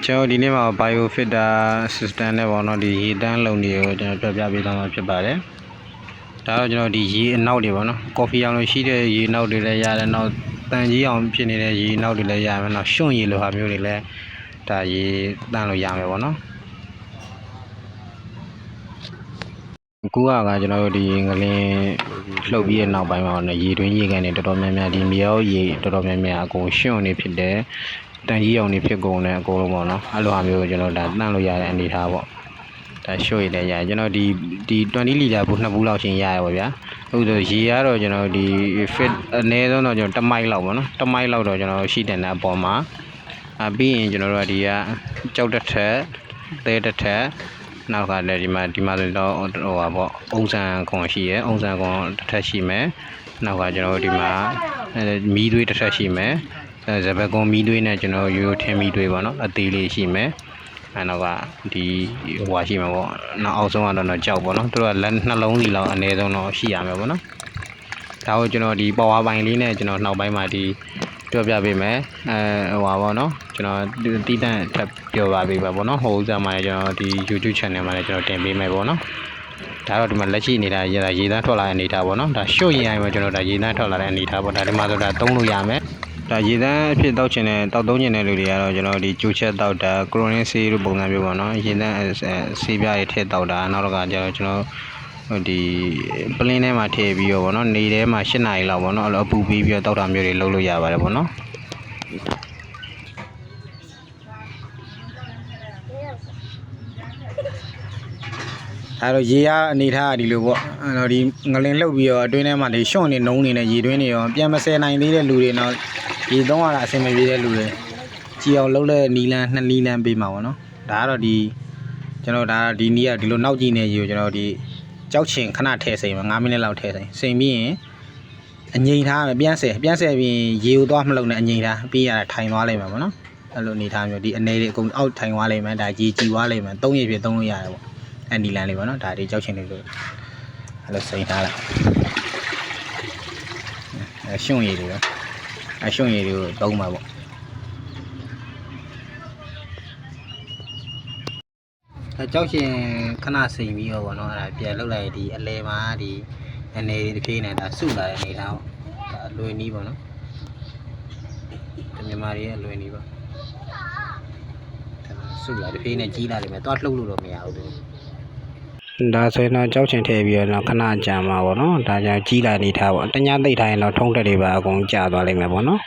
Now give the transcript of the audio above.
ကျွန်တော်ဒီနေ့မှာ biofilter system နဲ့ပေါ့နော်ဒီရေတန်းလုံတွေကိုကျွန်တော်ပြပြပေးသွားမှာဖြစ်ပါတယ်ဒါတော့ကျွန်တော်ဒီရေအနောက်တွေပေါ့နော်ကော်ဖီအောင်လို့ရှိတဲ့ရေအနောက်တွေလည်းရတယ်နောက်တန်ကြီးအောင်ဖြစ်နေတဲ့ရေအနောက်တွေလည်းရမယ်နောက်ရွှွန့်ရေလိုဟာမျိုးတွေလည်းဒါရေတန်းလို့ရမယ်ပေါ့နော်အခုကကကျွန်တော်တို့ဒီငလင်းလှုပ်ပြီးတဲ့နောက်ပိုင်းမှာတော့ရေတွင်းရေကန်တွေတော်တော်များများဒီမြေအောက်ရေတော်တော်များများအကုန်ရွှွန့်နေဖြစ်တယ် တန်ကြီးအောင်နေဖြစ်ကုန်တယ်အကုန်လုံးပေါ့နော်အဲ့လိုဟာမျိုးကိုကျွန်တော်ဒါတန့်လို့ရတဲ့အနေထားပေါ့ဒါရှို့ရလည်းရတယ်ကျွန်တော်ဒီဒီ20လီတာဘူးနှစ်ဘူးလောက်ချင်းရရပါဗျာဟုတ်ဆိုရေကတော့ကျွန်တော်ဒီ fit အနည်းဆုံးတော့ကျွန်တော်1မိုက်လောက်ပေါ့နော်1မိုက်လောက်တော့ကျွန်တော်ရှိတယ်တဲ့အပေါ်မှာအပြီးရင်ကျွန်တော်တို့ကဒီကကြောက်တစ်ထက်သဲတစ်ထက်နောက်ကလည်းဒီမှာဒီမှာဆိုတော့ဟိုပါပေါ့အုံဆန်ခွန်ရှိရယ်အုံဆန်ခွန်တစ်ထက်ရှိမယ်နောက်ကကျွန်တော်တို့ဒီမှာအဲမီးသွေးတစ်ထက်ရှိမယ်အဲ ဇဘကွန်မီးသွေးနဲ့ကျွန်တော်ရိုးရိုးထင်းမီးသွေးပေါ့နော်အသေးလေးရှိမယ်အဲနောက်ကဒီဟိုဟာရှိမှာပေါ့နောက်အောက်ဆုံးကတော့တော့ကြောက်ပေါ့နော်သူတို့ကလက်နှလုံးစီလောက်အနည်းဆုံးတော့ရှိရမယ်ပေါ့နော်ဒါကိုကျွန်တော်ဒီပေါ်ဝါပိုင်းလေးနဲ့ကျွန်တော်နောက်ပိုင်းမှာဒီပြောပြပေးမယ်အဲဟိုပါပေါ့နော်ကျွန်တော်တီးတန့်ထပ်ပြောပါပေးပါပေါ့နော်ဟိုဥစားမှာလည်းကျွန်တော်ဒီ YouTube channel မှာလည်းကျွန်တော်တင်ပေးမယ်ပေါ့နော်ဒါတော့ဒီမှာလက်ရှိနေတာရေသားရေသားထွက်လာတဲ့အနေထားပေါ့နော်ဒါရှို့ရင်ရင်ပဲကျွန်တော်ဒါရေသားထွက်လာတဲ့အနေထားပေါ့ဒါဒီမှာဆိုတာသုံးလို့ရမယ် ဒါရေသန်းအဖြစ်တောက်ချင်တဲ့တောက်သုံးချင်တဲ့လူတွေကတော့ကျွန်တော်ဒီကျိုးချက်တောက်တာကရိုနင်းဆေးလိုပုံစံမျိုးပေါ့နော်ရေသန်းဆေးပြားတွေထည့်တောက်တာနောက်တော့ကကျတော့ကျွန်တော်ဟိုဒီပလင်းထဲမှာထည့်ပြီးတော့ပေါ့နော်နေထဲမှာ၈နာရီလောက်ပေါ့နော်အဲ့လိုအပူပြီးပြီးတော့တောက်တာမျိုးတွေလုပ်လို့ရပါတယ်ပေါ့နော်အဲ့တော့ရေရအနေထားကဒီလိုပေါ့အဲ့တော့ဒီငလင်လှုပ်ပြီးတော့အတွင်းထဲမှာဒီရှွန့်နေနှုံးနေတဲ့ရေတွင်းတွေရောပြန်မဆယ်နိုင်သေးတဲ့လူတွေတော့ ရေသုံးရတာအဆင်မပြေတဲ့လူတွေကြည်အောင်လှုပ်တဲ့နီလန်းနှစ်နီလန်းပေးမှာပေါ့နော်ဒါကတော့ဒီကျွန်တော်ဒါကဒီနီးကဒီလိုနောက်ကြည့်နေရေကိုကျွန်တော်ဒီကြောက်ချင်ခဏထည့်စိမ်မှာ9မိနစ်လောက်ထည့်စိမ်စိမ်ပြီးရင်အငိန်ထားမယ်ပြန်ဆယ်ပြန်ဆယ်ပြီးရင်ရေကိုသွားမလုံနဲ့အငိန်ထားပြီးရတာထိုင်သွားလိမ့်မယ်ပေါ့နော်အဲ့လိုအနေထားမျိုးဒီအနေလေးအကုန်အောက်ထိုင်သွားလိမ့်မယ်ဒါရေကြည်သွားလိမ့်မယ်သုံးရဖြစ်သုံးလို့ရတယ်ပေါ့အဲ့ဒီလန်းလေးပေါ့နော်ဒါဒီကြောက်ချင်လေးလို့အဲ့လိုစိမ်ထားလိုက်အဲရှုံရည်တွေပဲ အဲရှုံရည်တွေကိုသုံးပါပေါ့အဲကြောက်ချင်ခဏစိမ်ပြီးတော့ပေါ့နော်အဲ့ဒါပြန်လှုပ်လိုက်ဒီအလဲမှာဒီအနေတစ်ပြေးနဲ့ဒါစုလာတဲ့အနေထားပေါ့ဒါအလွယ်နီးပေါ့နော်ဒီမြန်မာတွေရဲ့အလွယ်နီးပေါ့ဒါစုလာတစ်ပြေးနဲ့ကြီးလာတယ်မယ်သွားလှုပ်လို့တော့မရဘူးသူ ဒါဆိုရင်တော့ကြောက်ချင်ထည့်ပြီးတော့ခဏကြာမှာပေါ့နော်ဒါကြောင့်ကြီးလာနေထားပေါ့တ냐သိပ်ထားရင်တော့ထုံးတက်တွေပါအကုန်ကျသွားလိမ့်မယ်ပေါ့နော်